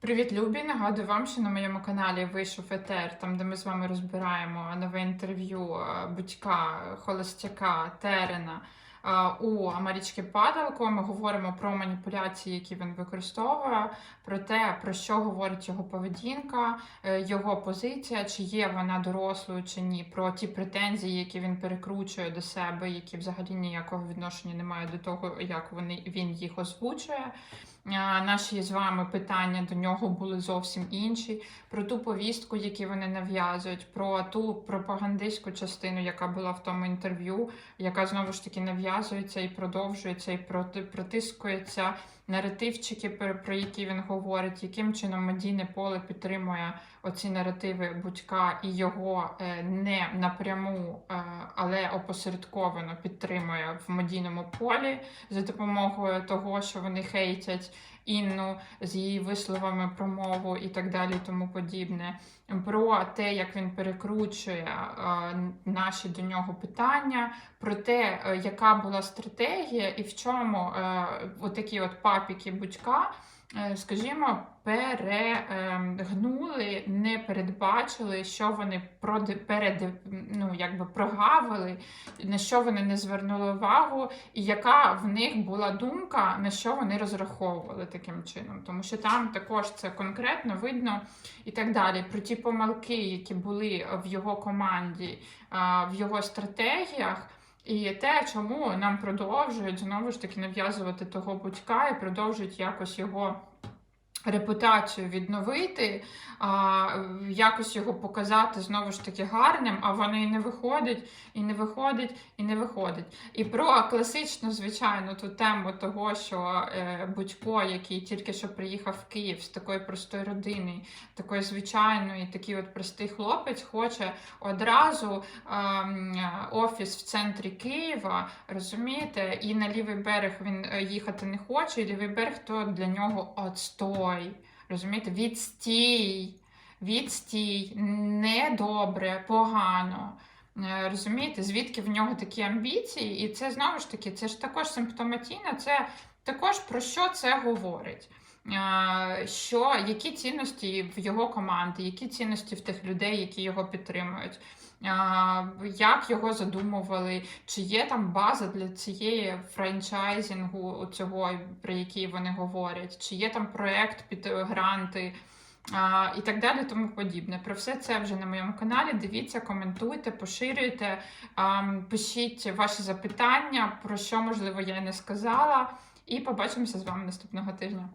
Привіт, Любі! Нагадую вам, що на моєму каналі вийшов етер, там де ми з вами розбираємо нове інтерв'ю е, Будька, Холостяка, Терена е, у Амарічки Падалко. Ми говоримо про маніпуляції, які він використовує, про те, про що говорить його поведінка, е, його позиція, чи є вона дорослою чи ні, про ті претензії, які він перекручує до себе, які взагалі ніякого відношення не мають до того, як вони він їх озвучує. Наші з вами питання до нього були зовсім інші. Про ту повістку, яку вони нав'язують, про ту пропагандистську частину, яка була в тому інтерв'ю, яка знову ж таки нав'язується і продовжується, і проти протискується. Наративчики, про які він говорить, яким чином медійне поле підтримує оці наративи Будька і його е, не напряму, е, але опосередковано підтримує в медійному полі за допомогою того, що вони хейтять Інну з її висловами про мову і так далі, тому подібне. Про те, як він перекручує е, наші до нього питання, про те, яка була стратегія, і в чому отакі от папіки Будька, е, скажімо, перегнули, не передбачили, що вони перед, ну, якби прогавили, на що вони не звернули увагу, і яка в них була думка, на що вони розраховували таким чином. Тому що там також це конкретно видно і так далі. Про ті помилки, які були в його команді, в його стратегіях. І те, чому нам продовжують знову ж таки нав'язувати того будька і продовжують якось його репутацію відновити, а, якось його показати знову ж таки гарним, а воно і не виходить, і не виходить, і не виходить. І про класичну, звичайно, ту тему того, що е, Будько, який тільки що приїхав в Київ з такої простої родини, такої звичайної, такий от простий хлопець, хоче одразу ем, офіс в центрі Києва, розумієте, і на лівий берег він е, їхати не хоче, і лівий берег то для нього отстой. Розумієте, відстій, відстій, недобре, погано. Е, Розумієте, звідки в нього такі амбіції, і це знову ж таки, це ж також симптоматійно, це також про що це говорить. Е, Що які цінності в його команді, які цінності в тих людей, які його підтримують, Е, як його задумували, чи є там база для цієї франчайзингу, цього, про який вони говорять, чи є там проект під гранти. І так далі, тому подібне. Про все це вже на моєму каналі. Дивіться, коментуйте, поширюйте, пишіть ваші запитання, про що, можливо, я не сказала. І побачимося з вами наступного тижня.